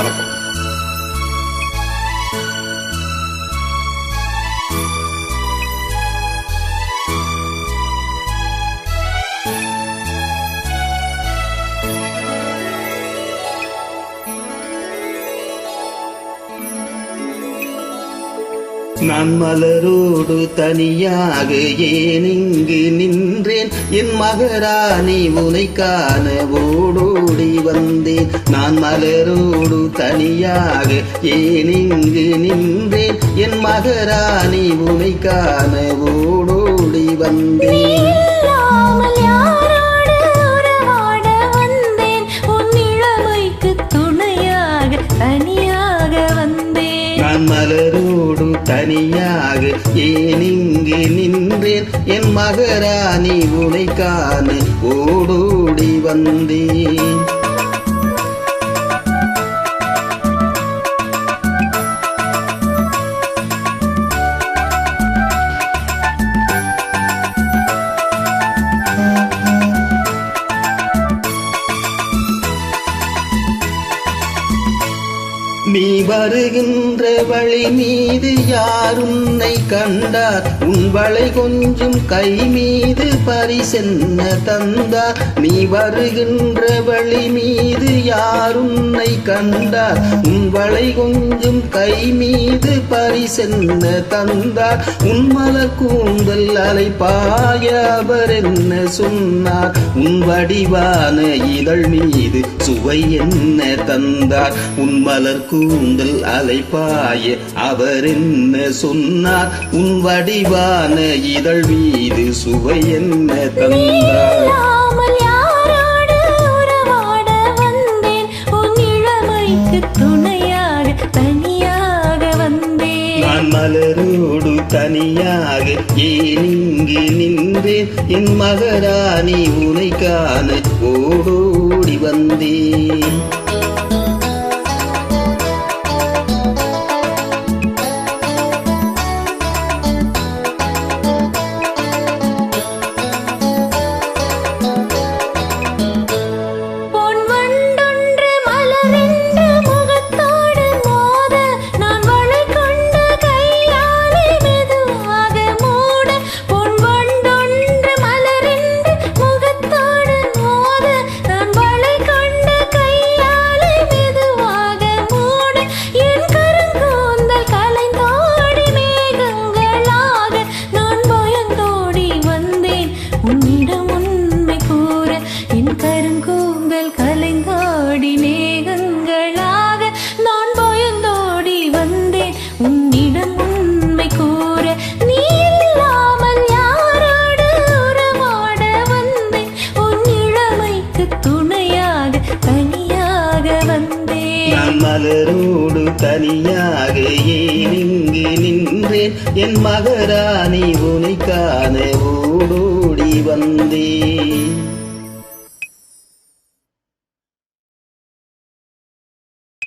வணக்கம் நான் மலரோடு தனியாக ஏன் இங்கு நின்றேன்? என் மகராணி உனை காண ஓடோடி வந்தேன். நான் மலரோடு தனியாக ஏன் இங்கு நின்றேன்? என் மகராணி உனை காண ஓடோடி வந்தேன். துணையாக தனியாக நான் மலரோடு தனியாக ஏன் இங்கு நின்றேன்? என் மகராணி உனை காண ஓடோடி வந்தேன். நீ வருகின்ற வழி மீது யார் உன்னை கண்டார்? உன் வளை கொஞ்சம் கை மீது பரிசென்ன தந்தார் நீ வருகின்ற வழி மீது யார் உன்னை கண்டார்? உன் வளை கொஞ்சம் கை மீது பரிசென்ன தந்தார் உன் மல கூந்தல் அலைப்பாய அவர் என்ன சொன்னார்? உன் வடிவான இதழ் மீது சுவை என்ன தந்தார்? உன் மலர் கூந்தல் அலைப்பாய அவர் என்ன சொன்னார்? உன் வடிவான இதழ் மீது சுவை என்ன தந்தார்? மலரோடு தனியாக ஏன் இங்கு நின்றேன்? என் மகராணி உனை காண ஓடோடி வந்தேன். கருங்கூந்தல் கலைந்தாடி மேகங்களாக நான் பயந்தோடி வந்தேன். உன்னிடம் உண்மை கூற நீ இல்லாமல் யாரோடு உறவாட வந்தேன். உன் இளமைக்கு துணையாக தனியாக வந்தேன். மலரோடு தனியாக ஏன் இங்கு நின்றேன்? என் மகராணி உனைக்கான ஓடோடி வந்தேன்.